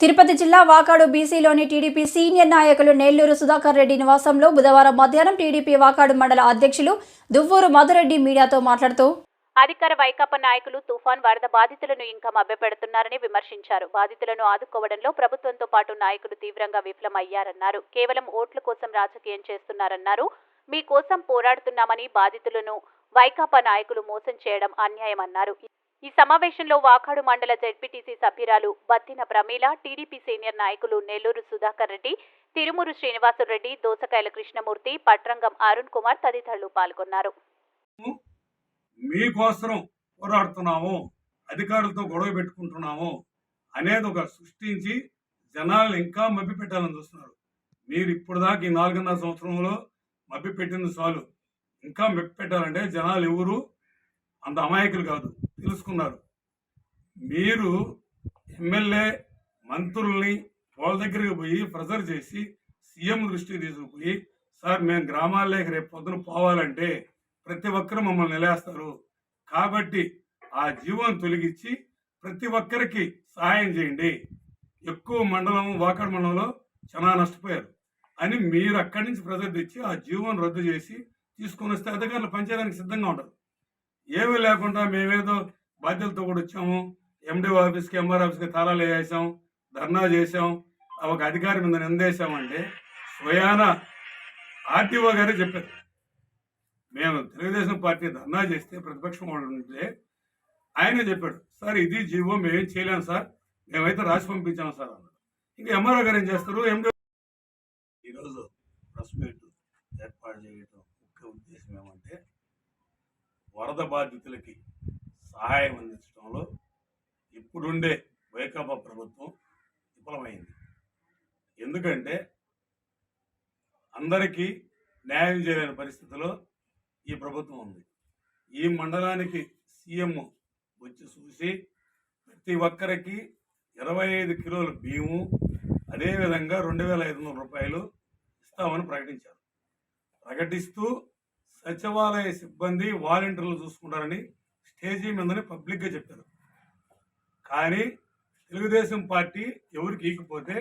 తిరుపతి జిల్లా Vakadu బీసీలోని TDP senior నాయకులు నెల్లూరు సుధాకర్ రెడ్డి నివాసంలో బుధవారం మధ్యాహ్నం టీడీపీ వాకాడు మండల అధ్యక్షులు దువ్వూరు మధురెడ్డి మీడియాతో మాట్లాడుతూ అధికార వైకాపా నాయకులు తుఫాన్ వరద బాధితులను ఇంకా మభ్యపెడుతున్నారని విమర్శించారు. బాధితులను ఆదుకోవడంలో ప్రభుత్వంతో పాటు నాయకులు తీవ్రంగా విఫలమయ్యారన్నారు. కేవలం ఓట్ల కోసం రాజకీయం చేస్తున్నారన్నారు. మీ కోసం పోరాడుతున్నామని బాధితులను వైకాపా నాయకులు మోసం చేయడం అన్యాయమన్నారు. ఈ సమావేశంలో వాకాడు మండల జెడ్పీటీసీ సభ్యురాలు బత్తిన ప్రమీల టీడీపీ సీనియర్ నాయకులు నెల్లూరు సుధాకర్ రెడ్డి తిరుమూరు శ్రీనివాసురెడ్డి దోసకాయల కృష్ణమూర్తి పట్రంగం అరుణ్ కుమార్ తదితరులు పాల్గొన్నారు. మీకోసం పోరాడుతున్నాము అధికారులతో గొడవ పెట్టుకుంటున్నాము అనేది ఒక సృష్టించి జనాలను ఇంకా మభ్య పెట్టాలని చూస్తున్నారు. మీరు ఇప్పుడు దాకా ఈ నాలుగున్నర సంవత్సరంలో మభ్య పెట్టింది చాలు. ఇంకా మెప్పి పెట్టాలంటే జనాలు ఎవరు? అంత అమాయకులు కాదు. తెలుసుకున్నారు. మీరు ఎమ్మెల్యే మంత్రుల్ని వాళ్ళ దగ్గరికి పోయి ప్రెజర్ చేసి సీఎం దృష్టికి తీసుకుపోయి సార్ మేము గ్రామాల్లోకి రేపు పొద్దున పోవాలంటే ప్రతి ఒక్కరు మమ్మల్ని నిలేస్తారు. కాబట్టి ఆ జీవం తొలగించి ప్రతి ఒక్కరికి సహాయం చేయండి. ఎక్కువ మండలం వాకడ్ మండలంలో చాలా నష్టపోయారు. అని మీరు అక్కడి నుంచి ప్రెజర్ తెచ్చి ఆ జీవం రద్దు చేసి తీసుకొని వస్తే అధికారులు పనిచేయడానికి సిద్ధంగా ఉంటారు. ఏమీ లేకుండా మేమేదో బాధ్యతతో కూడా వచ్చాము. ఎండి ఆఫీస్కి ఎంఆర్ ఆఫీస్కి తాళాలు వేసాం ధర్నా చేసాం ఆ ఒక అధికారి మీద నిందేశామంటే స్వయాన ఆర్టీఓ గారే చెప్పారు. మేము తెలుగుదేశం పార్టీ ధర్నా చేస్తే ప్రతిపక్షం వాళ్ళు ఉంటే ఆయనే చెప్పాడు సార్ ఇది జీవో మేమేం చేయలేము సార్ మేమైతే రాసి పంపించాము సార్ అన్నాడు. ఇంకా ఎంఆర్ఓ గారు ఏం చేస్తారు? ఎండి ఈరోజు ప్రెస్ మీట్ ఏర్పాటు చేయడం ముఖ్య ఉద్దేశం ఏమంటే వరద బాధితులకి సహాయం అందించడంలో ఇప్పుడుండే వైకాపా ప్రభుత్వం విఫలమైంది. ఎందుకంటే అందరికీ న్యాయం చేయలేని పరిస్థితిలో ఈ ప్రభుత్వం ఉంది. ఈ మండలానికి సీఎం వచ్చి చూసి ప్రతి ఒక్కరికి ఇరవై ఐదు కిలోల బియ్యము అదేవిధంగా రెండు వేల ఐదు వందల రూపాయలు ఇస్తామని ప్రకటించారు. ప్రకటిస్తూ సచివాలయ సిబ్బంది వాలంటీర్లు చూసుకుంటారని స్టేజీ మీదనే పబ్లిక్గా చెప్పారు. కానీ తెలుగుదేశం పార్టీ ఎవరికి ఈకపోతే